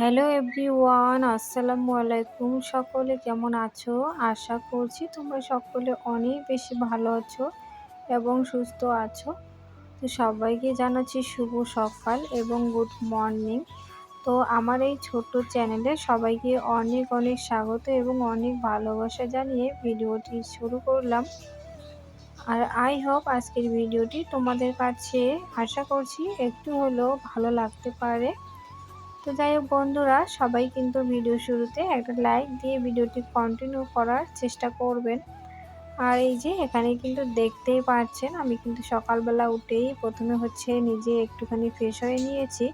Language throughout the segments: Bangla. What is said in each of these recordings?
হ্যালো এভরিওয়ান, আসসালামু আলাইকুম সকলে, কেমন আছো? আশা করছি তোমরা সকলে অনেক বেশি ভালো আছো এবং সুস্থ আছো। তো সবাইকে জানাচ্ছি শুভ সকাল এবং গুড মর্নিং। তো আমার এই ছোট্ট চ্যানেলে সবাইকে অনেক অনেক স্বাগত এবং অনেক ভালোবাসা জানিয়ে ভিডিওটি শুরু করলাম। আর আই হোপ আজকের ভিডিওটি তোমাদের কাছে, আশা করছি একটু হলেও ভালো লাগতে পারে। তো যাই হোক বন্ধুরা, সবাই কিন্তু ভিডিও শুরুতে একটা লাইক দিয়ে ভিডিওটি কন্টিনিউ করার চেষ্টা করবেন। আর এই যে এখানে কিন্তু দেখতেই পাচ্ছেন, আমি কিন্তু সকালবেলা উঠেই প্রথমে হচ্ছে নিজে একটুখানি ফ্রেশ হয়ে নিয়েছি।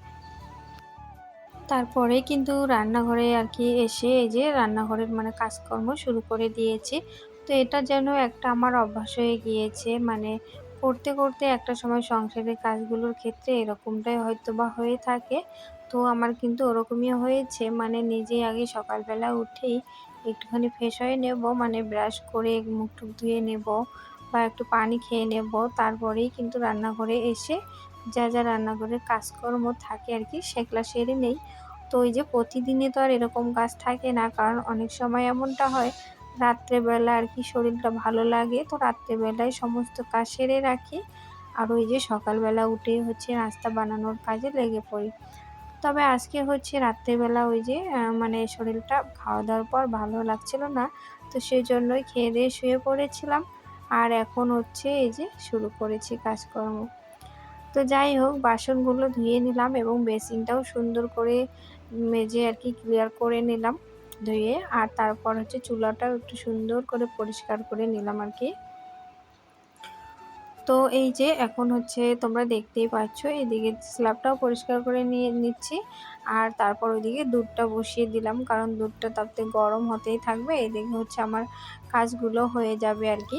তারপরে কিন্তু রান্নাঘরে আর কি এসে এই যে রান্নাঘরের মানে কাজকর্ম শুরু করে দিয়েছি। তো এটা যেন একটা আমার অভ্যাস হয়ে গিয়েছে মানে করতে করতে একটা সময় সংসারের কাজগুলোর ক্ষেত্রে এরকমটাই হয়তো বা হয়ে থাকে। তো আমার কিন্তু ওরকমই হয়েছে। মানে নিজে আগে সকালবেলা উঠেই একটুখানি ফ্রেশ হয়ে নেব মানে ব্রাশ করে মুখ টুক ধুয়ে নেব বা একটু পানি খেয়ে নেব। তারপরেই কিন্তু রান্নাঘরে এসে যা যা রান্নাঘরের কাজকর্ম থাকে আর কি, সেগুলা সেরে নেই। তো ওই যে প্রতিদিনে তো আর এরকম কাজ থাকে না, কারণ অনেক সময় এমনটা হয়, রাত্রেবেলা আর কি শরীরটা ভালো লাগে, তো রাত্রেবেলায় সমস্ত কাজ সেরে রাখি। আর ওই যে সকালবেলা উঠে হচ্ছে নাস্তা বানানোর কাজে লেগে পড়ি। তবে আজকে হচ্ছে রাত্রেবেলা ওই যে মানে শরীরটা খাওয়া দাওয়ার পর ভালো লাগছিল না, তো সেই জন্যই খেয়ে দিয়ে শুয়ে পড়েছিলাম। আর এখন হচ্ছে এই যে শুরু করেছি কাজকর্ম। তো যাই হোক, বাসনগুলো ধুয়ে নিলাম এবং বেসিনটাও সুন্দর করে মেজে আর কি ক্লিয়ার করে নিলাম ধুয়ে। আর তারপর হচ্ছে চুলাটাও একটু সুন্দর করে পরিষ্কার করে নিলাম আর কি। তো এই যে এখন হচ্ছে তোমরা দেখতেই পাচ্ছ, এদিকে স্ল্যাবটাও পরিষ্কার করে নিয়ে নিচ্ছি আর তারপর ওইদিকে দুধটা বসিয়ে দিলাম, কারণ দুধটা তাতে গরম হতেই থাকবে। এদিকে হচ্ছে আমার কাজগুলো হয়ে যাবে আর কি।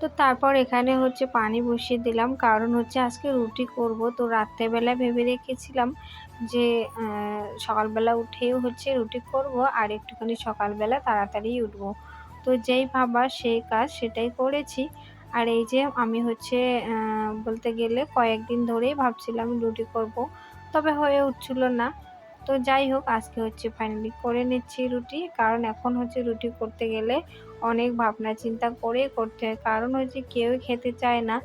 তো তারপর এখানে হচ্ছে পানি বসিয়ে দিলাম। কারণ হচ্ছে আজকে রুটি করব। তো রাত্রেবেলা ভেবে রেখেছিলাম যে সকালবেলা উঠেও হচ্ছে রুটি করব আর একটুখানি সকালবেলা তাড়াতাড়ি উঠব। তো যেই ভাবা সেই কাজ সেটাই করেছি। আর এই যে আমি হচ্ছে বলতে গেলে কয়েকদিন ধরেই ভাবছিলাম রুটি করব। তবে হয়ে উঠছিল না। তো যাই হোক, আজকে হচ্ছে ফাইনালি করে নিচ্ছি রুটি। কারণ এখন হচ্ছে রুটি করতে গেলে অনেক ভাবনা চিন্তা করে করতে। হয় কারণ হচ্ছে কেউ খেতে চায় না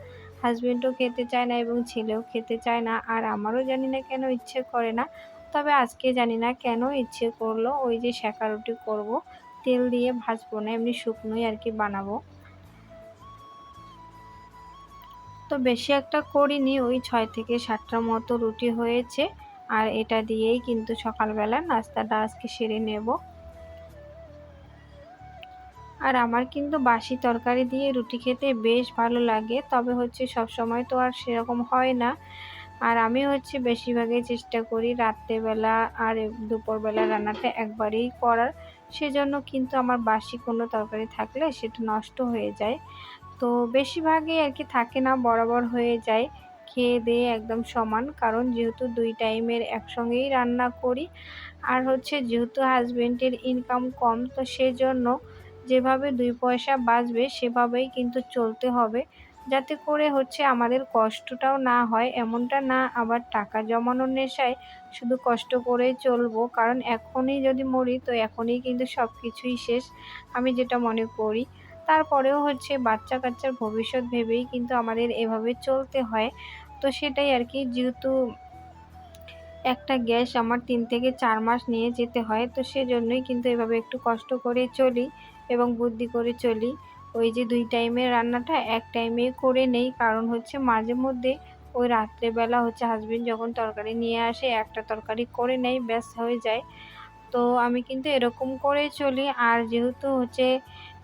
হাজব্যান্ডও খেতে চায় না এবং ছেলেও খেতে চায় না, আর আমারও জানি না কেন ইচ্ছে করে না। তবে আজকে জানি না কেন ইচ্ছে করল ওই যে শেখা রুটি করব, তেল দিয়ে ভাজবো না, এমনি শুকনোই আর কি বানাবো। তো বেশি একটা করিনি, ওই ছয় থেকে সাতটার মতো রুটি হয়েছে, আর এটা দিয়েই কিন্তু সকালবেলা নাস্তাটা আজকে সেরে নেব। আর আমার কিন্তু বাসি তরকারি দিয়ে রুটি খেতে বেশ ভালো লাগে, তবে হচ্ছে সব সময় তো আর সেরকম হয় না। আর আমি হচ্ছে বেশিরভাগই চেষ্টা করি রাত্রেবেলা আর দুপুরবেলা রান্নাটা একবারেই করার। সেজন্য কিন্তু আমার বাসি কোনো তরকারি থাকলে সেটা নষ্ট হয়ে যায়। তো বেশিরভাগই আর কি থাকে না, বরাবর হয়ে যায়। খেয়ে দিয়ে একদম সমান, কারণ যেহেতু দুই টাইমের একসঙ্গেই রান্না করি, আর হচ্ছে যেহেতু হাজব্যান্ডের ইনকাম কম, তো সেজন্য যেভাবে দুই পয়সা বাঁচবে, সেভাবেই কিন্তু চলতে হবে। যাতে করে হচ্ছে আমাদের কষ্টটাও না হয়, এমনটা না আবার টাকা জমানোর নেশায় শুধু কষ্ট করেই চলবো। কারণ এখনই যদি মরি, তো এখনই কিন্তু সব কিছুই শেষ, আমি যেটা মনে করি। তারপরেও হচ্ছে বাচ্চা কাচ্চার ভবিষ্যৎ ভেবেই কিন্তু আমাদের এভাবে চলতে হয়। তো সেটাই আর কি যেহেতু একটা গ্যাস আমার তিন থেকে চার মাস নিয়ে যেতে হয়, তো সেজন্যই কিন্তু এভাবে একটু কষ্ট করে চলি। এবং বুদ্ধি করে চলি। ওই যে দুই টাইমের রান্নাটা এক টাইমে করে নেই। কারণ হচ্ছে মাঝে মধ্যে ওই রাত্রেবেলা হচ্ছে হাজবেন্ড যখন তরকারি নিয়ে আসে, একটা তরকারি করে নেই ব্যাস হয়ে যায়। তো আমি কিন্তু এরকম করে চলি। আর যেহেতু হচ্ছে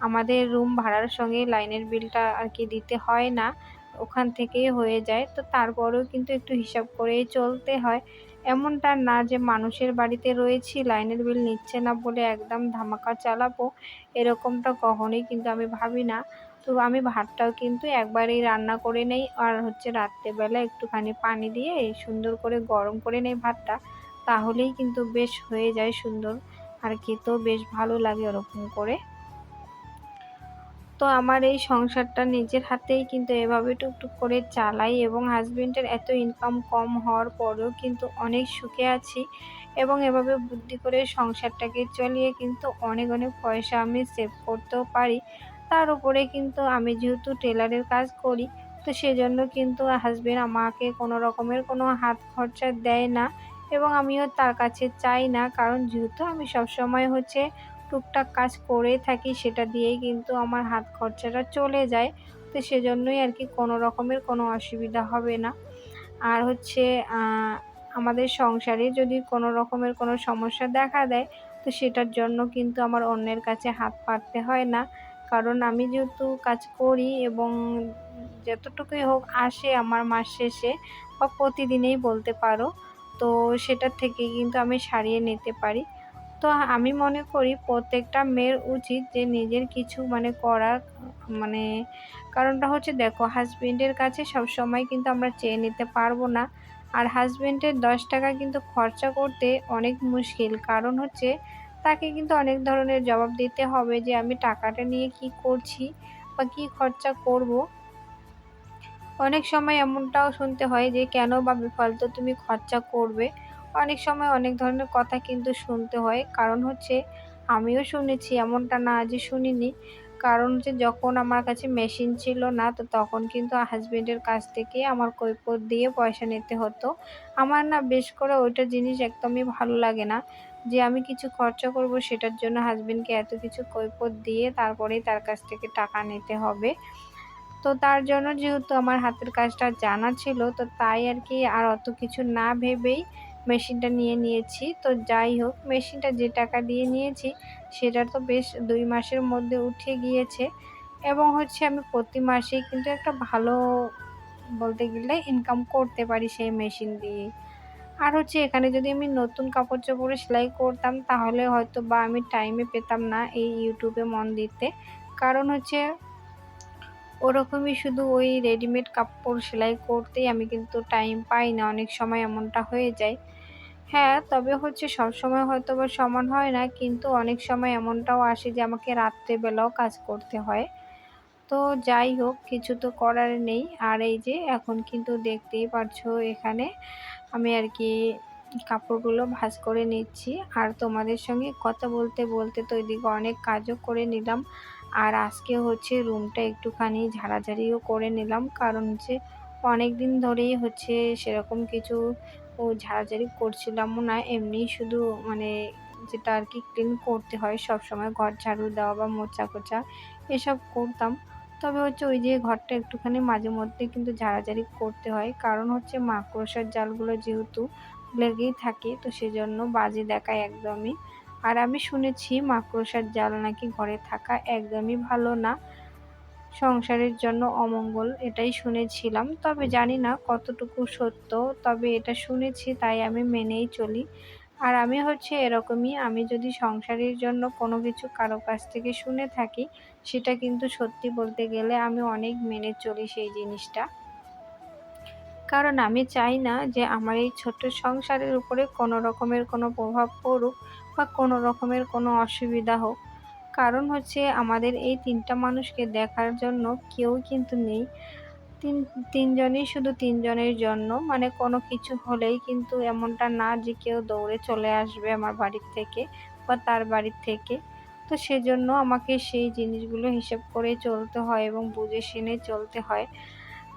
আমাদের রুম ভাড়ার সঙ্গে লাইনের বিলটা আর কি দিতে হয় না, ওখান থেকেই হয়ে যায়। তো তারপরেও কিন্তু একটু হিসাব করেই চলতে হয়। এমনটা না যে মানুষের বাড়িতে রয়েছি, লাইনের বিল নিচ্ছে না বলে একদম ধামাকা চালাবো, এরকমটা কখনোই কিন্তু আমি ভাবি না। তো আমি ভাতটাও কিন্তু একবারেই রান্না করে নেই আর হচ্ছে রাত্রেবেলা একটুখানি পানি দিয়ে সুন্দর করে গরম করে নেই ভাতটা, তাহলেই কিন্তু বেশ হয়ে যায় সুন্দর। আর খেতেও বেশ ভালো লাগে ওরকম করে। তো আমার এই সংসারটা নিজের হাতেই কিন্তু এভাবে টুকটুক করে চালাই এবং হাজবেন্ডের এত ইনকাম কম হওয়ার পরেও কিন্তু অনেক সুখে আছি এবং এভাবে বুদ্ধি করে সংসারটাকে চালিয়ে কিন্তু অনেক অনেক পয়সা আমি সেভ করতেও পারি। তার উপরে কিন্তু আমি যেহেতু টেলারের কাজ করি, তো সেজন্য কিন্তু হাজবেন্ড আমাকে কোনো রকমের কোনো হাত খরচা দেয় না এবং আমিও তার কাছে চাই না। কারণ যেহেতু আমি সবসময় হচ্ছে টুকটাক কাজ করে থাকি, সেটা দিয়েই কিন্তু আমার হাত খরচাটা চলে যায়। তো সেজন্যই আর কি কোনো রকমের কোনো অসুবিধা হবে না। আর হচ্ছে আমাদের সংসারে যদি কোনো রকমের কোনো সমস্যা দেখা দেয়, তো সেটার জন্য কিন্তু আমার অন্যের কাছে হাত পাততে হয় না। কারণ আমি যেহেতু কাজ করি এবং যতটুকুই হোক আসে আমার মাস শেষে বা প্রতিদিনেই বলতে পারো, তো সেটার থেকে কিন্তু আমি সারিয়ে নিতে পারি। তো আমি মনে করি প্রত্যেকটা মেয়ের উচিত যে নিজের কিছু মানে করার মানে কারণটা হচ্ছে দেখো হাজবেন্ডের কাছে সব সময় কিন্তু আমরা চেয়ে নিতে পারব না। আর হাজবেন্ডের দশ টাকা কিন্তু খরচা করতে অনেক মুশকিল। কারণ হচ্ছে তাকে কিন্তু অনেক ধরনের জবাব দিতে হবে যে আমি টাকাটা নিয়ে কি করছি বা কি খরচা করব। অনেক সময় এমনটাও শুনতে হয় যে কেন বা বিফলতো তুমি খরচা করবে। অনেক সময় অনেক ধরনের কথা কিন্তু শুনতে হয়। কারণ হচ্ছে আমিও শুনেছি এমনটা না যে শুনিনি। কারণ হচ্ছে যখন আমার কাছে মেশিন ছিল না, তো তখন কিন্তু হাজব্যান্ডের কাছ থেকে আমার কৈপত দিয়ে পয়সা নিতে হতো। আমার না বেশ করে ওইটা জিনিস একদমই ভালো লাগে না। যে আমি কিছু খরচা করব সেটার জন্য হাজব্যান্ডকে এত কিছু কৈপত দিয়ে তারপরেই তার কাছ থেকে টাকা নিতে হবে। তো তার জন্য যেহেতু আমার হাতের কাজটা জানা ছিল, তো তাই আর কি আর অত কিছু না ভেবেই মেশিনটা নিয়ে নিয়েছি। তো যাই হোক, মেশিনটা যে টাকা দিয়ে নিয়েছি, সেটা তো বেশ দুই মাসের মধ্যে উঠে গিয়েছে। এবং হচ্ছে আমি প্রতি মাসেই কিন্তু একটা ভালো বলতে গেলে ইনকাম করতে পারি সেই মেশিন দিয়ে। আর হচ্ছে এখানে যদি আমি নতুন কাপড় চোপড়ে সেলাই করতাম, তাহলে হয়তো বা আমি টাইমে পেতাম না এই ইউটিউবে মন দিতে। কারণ হচ্ছে ওরকমই শুধু ওই রেডিমেড কাপড় সেলাই করতেই আমি কিন্তু টাইম পাই না। অনেক সময় এমনটা হয়ে যায় হ্যাঁ তবে হচ্ছে সব সময় হয়তো বা সমান হয় না, কিন্তু অনেক সময় এমনটাও আসে যে আমাকে রাত্রেবেলাও কাজ করতে হয়। তো যাই হোক, কিছু তো করার নেই। আর এই যে এখন কিন্তু দেখতেই পারছ এখানে আমি আর কি কাপড়গুলো ভাজ করে নিচ্ছি। আর তোমাদের সঙ্গে কথা বলতে বলতে তো এদিকে অনেক কাজও করে নিলাম। আর আজকে হচ্ছে রুমটা একটুখানি ঝাড়াঝাড়িও করে নিলাম। কারণ হচ্ছে অনেক দিন ধরেই হচ্ছে সেরকম কিছু ঝাড়াঝাড়ি করছিলামও না, এমনি শুধু মানে যেটা আর কি ক্লিন করতে হয় সব সময় ঘর ঝাড়ু দেওয়া বা মোচা কোচা এসব করতাম। তবে হচ্ছে ওই যে ঘরটা একটুখানি মাঝে মধ্যে কিন্তু ঝাড়াঝাড়ি করতে হয়। কারণ হচ্ছে মাকড়সার জালগুলো যেহেতু লেগেই থাকে, তো সেজন্য বাজে দেখায় একদমই। আর আমি শুনেছি মাকড়সার জাল নাকি ঘরে থাকা একদমই ভালো না। সংসারের জন্য অমঙ্গল, এটাই শুনেছিলাম। তবে জানি না কতটুকু সত্য, তবে এটা শুনেছি, তাই আমি মেনেই চলি। আর আমি হচ্ছে এরকমই, আমি যদি সংসারের জন্য কোনো কিছু কারও কাছ থেকে শুনে থাকি, সেটা কিন্তু সত্যি বলতে গেলে আমি অনেক মেনে চলি সেই জিনিসটা। কারণ আমি চাই না যে আমার এই ছোট্ট সংসারের উপরে কোনো রকমের কোনো প্রভাব পড়ুক বা কোনো রকমের কোনো অসুবিধা হোক। কারণ হচ্ছে আমাদের এই তিনটা মানুষকে দেখার জন্য কেউ কিন্তু নেই। তিন, তিনজনই শুধু তিনজনের জন্য মানে কোনো কিছু হলেই কিন্তু এমনটা না যে কেউ দৌড়ে চলে আসবে আমার বাড়ির থেকে বা তার বাড়ির থেকে। তো সেজন্য আমাকে সেই জিনিসগুলো হিসেব করে চলতে হয় এবং বুঝে শুনে চলতে হয়।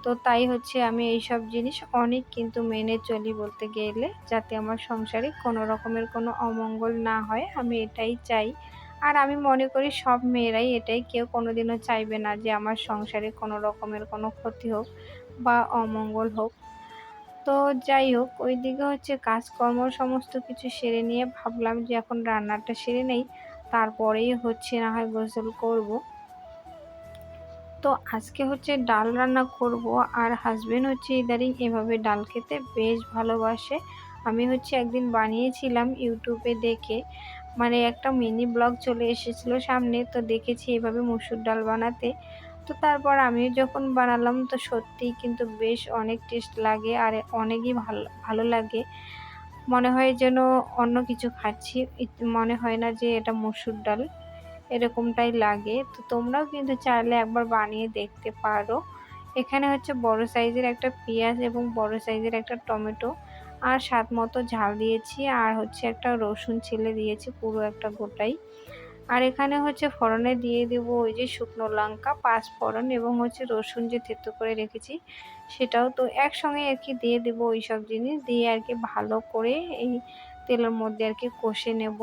তো তাই হচ্ছে আমি এই সব জিনিস অনেক কিন্তু মেনে চলি বলতে গেলে, যাতে আমার সংসারে কোনো রকমের কোনো অমঙ্গল না হয়। আমি এটাই চাই। আর আমি মনে করি সব মেয়েরাই এটাই, কেউ কোনোদিনও চাইবে না যে আমার সংসারে কোনো রকমের কোনো ক্ষতি হোক বা অমঙ্গল হোক। তো যাই হোক ওই দিকে হচ্ছে কাজকর্ম সমস্ত কিছু সেরে নিয়ে ভাবলাম যে এখন রান্নাটা সেরে নেই, তারপরেই হচ্ছে না হয় গোসল করব। তো আজকে হচ্ছে ডাল রান্না করব আর হাজবেন্ড হচ্ছে ইদারিং এভাবে ডাল খেতে বেশ ভালোবাসে। আমি হচ্ছে একদিন বানিয়েছিলাম ইউটিউবে দেখে মানে একটা মিনি ব্লগ চলে এসেছিল সামনে, তো দেখেছি এভাবে মুসুর ডাল বানাতে। তো তারপর আমিও যখন বানালাম, তো সত্যিই কিন্তু বেশ অনেক টেস্ট লাগে আর অনেকই ভালো ভালো লাগে। মনে হয় যেন অন্য কিছু খাচ্ছি মনে হয় না যে এটা মুসুর ডাল, এরকমটাই লাগে। তো তোমরাও কিন্তু চাইলে একবার বানিয়ে দেখতে পারো। এখানে হচ্ছে বড় সাইজের একটা পেঁয়াজ এবং বড় সাইজের একটা টমেটো। আর স্বাদ মতো ঝাল দিয়েছি, আর হচ্ছে একটা রসুন ছিলে দিয়েছি পুরো একটা গোটাই। আর এখানে হচ্ছে ফোড়নে দিয়ে দেব ওই যে শুকনো লঙ্কা, পাঁচ ফোড়ন এবং হচ্ছে রসুন যে থেতো করে রেখেছি, সেটাও তো একসঙ্গে আর কি দিয়ে দেবো ওই সব জিনিস, দিয়ে আর কি ভালো করে এই তেলের মধ্যে আর কি কষে নেব।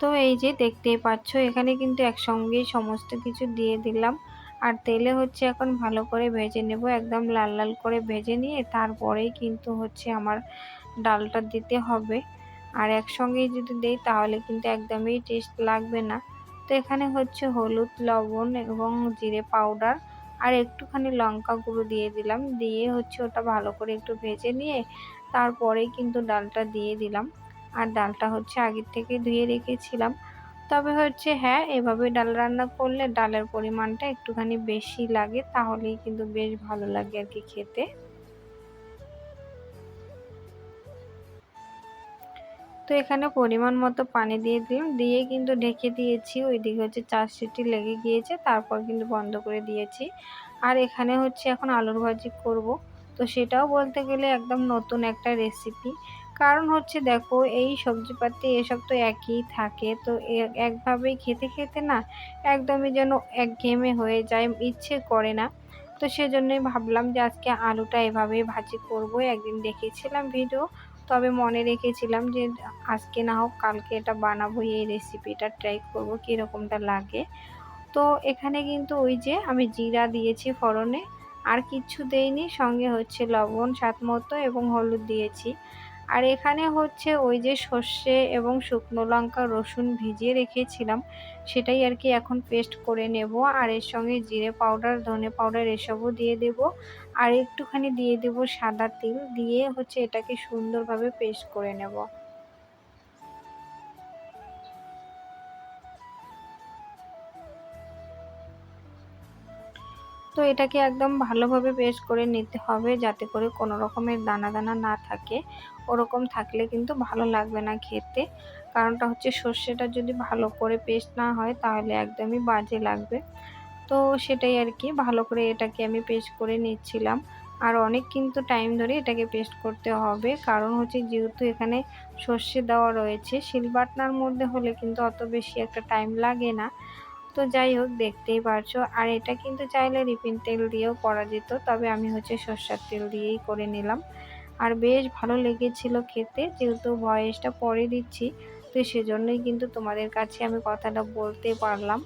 তো এই যে দেখতেই পাচ্ছ, এখানে কিন্তু একসঙ্গেই সমস্ত কিছু দিয়ে দিলাম। আর তেলে হচ্ছে এখন ভালো করে ভেজে নেব, একদম লাল লাল করে ভেজে নিয়ে তারপরেই কিন্তু হচ্ছে আমার ডালটা দিতে হবে। আর একসঙ্গেই যদি দেই তাহলে কিন্তু একদমই টেস্ট লাগবে না। তো এখানে হচ্ছে হলুদ, লবণ এবং জিরে পাউডার আর একটুখানি লঙ্কা গুঁড়ো দিয়ে দিলাম, দিয়ে হচ্ছে ওটা ভালো করে একটু ভেজে নিয়ে তারপরেই কিন্তু ডালটা দিয়ে দিলাম। আর ডালটা হচ্ছে আগের থেকে ধুয়ে রেখেছিলাম। তবে হচ্ছে হ্যাঁ এভাবে ডাল রান্না করলে ডালের পরিমাণটা একটুখানি বেশি লাগে, তাহলেই কিন্তু বেশ ভালো লাগে আর কি খেতে। তো এখানে পরিমাণ মতো পানি দিয়ে দিলাম, দিয়ে কিন্তু ঢেকে দিয়েছি, ওইদিকে হচ্ছে চার সিটি লেগে গিয়েছে, তারপর কিন্তু বন্ধ করে দিয়েছি। আর এখানে হচ্ছে এখন আলুর ভাজি করব, তো সেটাও বলতে গেলে একদম নতুন একটা রেসিপি কারণ হচ্ছে দেখো, এই সবজিপাতি, এসব তো একই থাকে। তো একভাবেই খেতে খেতে না একদমই যেন একঘেয়েমে হয়ে যায়, ইচ্ছে করে না। তো সেজন্যই ভাবলাম যে আজকে আলুটা এভাবেই ভাজি করব। একদিন দেখেছিলাম ভিডিও তবে মনে রেখেছিলাম যে আজকে না হোক কালকে এটা বানাবো, এই রেসিপিটা ট্রাই করব, কীরকমটা লাগে। তো এখানে কিন্তু ওই যে আমি জিরা দিয়েছি ফোড়নে, আর কিচ্ছু দেইনি। সঙ্গে হচ্ছে লবণ, স্বাদ মতো এবং হলুদ দিয়েছি। আর এখানে হচ্ছে ওই যে সর্ষে এবং শুকনো লঙ্কা, রসুন ভিজিয়ে রেখেছিলাম। সেটাই আর কি এখন পেস্ট করে নেব। আর এর সঙ্গে জিরে পাউডার ধনে পাউডার এসবও দিয়ে দেব। আর একটুখানি দিয়ে দেব সাদা তিল। দিয়ে হচ্ছে এটাকে সুন্দরভাবে পেস্ট করে নেব। তো এটাকে একদম ভালোভাবে পেস্ট করে নিতে হবে যাতে করে কোনো রকমের দানা দানা না থাকে। ওরকম থাকলে কিন্তু ভালো লাগবে না খেতে। কারণটা হচ্ছে সর্ষেটা যদি ভালো করে পেস্ট না হয় তাহলে একদমই বাজে লাগবে। তো সেটাই আর কি, ভালো করে এটাকে আমি পেস্ট করে নিচ্ছিলাম। আর অনেক কিন্তু টাইম ধরে এটাকে পেস্ট করতে হবে। কারণ হচ্ছে যেহেতু এখানে সর্ষে দেওয়া রয়েছে শিলবাটনার মধ্যে হলে কিন্তু অত বেশি একটা টাইম লাগে না। তো যাই হোক, দেখতেই পারছ। আর এটা কিন্তু চাইলে রিফিন তেল দিয়েও করা যেত, তবে আমি হচ্ছে সর্ষার তেল দিয়েই করে নিলাম। আর বেশ ভালো লেগেছিল খেতে, যেহেতু ভয়েসটা পরে দিচ্ছি, তো সেজন্যই কিন্তু তোমাদের কাছে আমি কথাটা বলতে পারলাম।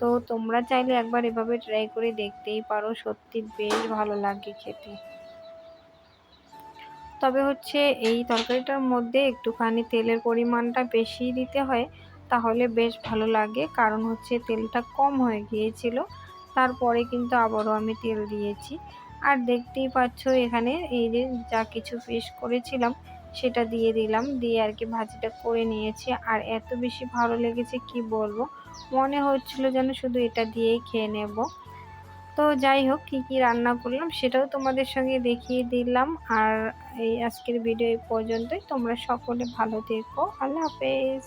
তো তোমরা চাইলে একবার এভাবে ট্রাই করে দেখতেই পারো, সত্যি বেশ ভালো লাগে খেতে। তবে হচ্ছে এই তরকারিটার মধ্যে একটুখানি তেলের পরিমাণটা বেশি দিতে হয় তাহলে বেশ ভালো লাগে। কারণ হচ্ছে তেলটা কম হয়ে গিয়েছিল। তারপরে কিন্তু আবারও আমি তেল দিয়েছি। আর দেখতেই পাচ্ছ এখানে এই যে যা কিছু ফিশ করেছিলাম, সেটা দিয়ে দিলাম। দিয়ে আর কি ভাজিটা করে নিয়েছি। আর এত বেশি ভালো লেগেছে কি বলব? মনে হচ্ছিল যেন শুধু এটা দিয়েই খেয়ে নেব। তো যাই হোক, কী কী রান্না করলাম সেটাও তোমাদের সঙ্গে দেখিয়ে দিলাম। আর এই আজকের ভিডিও পর্যন্তই। তোমরা সকলে ভালো থেকো। আল্লাহ হাফেজ।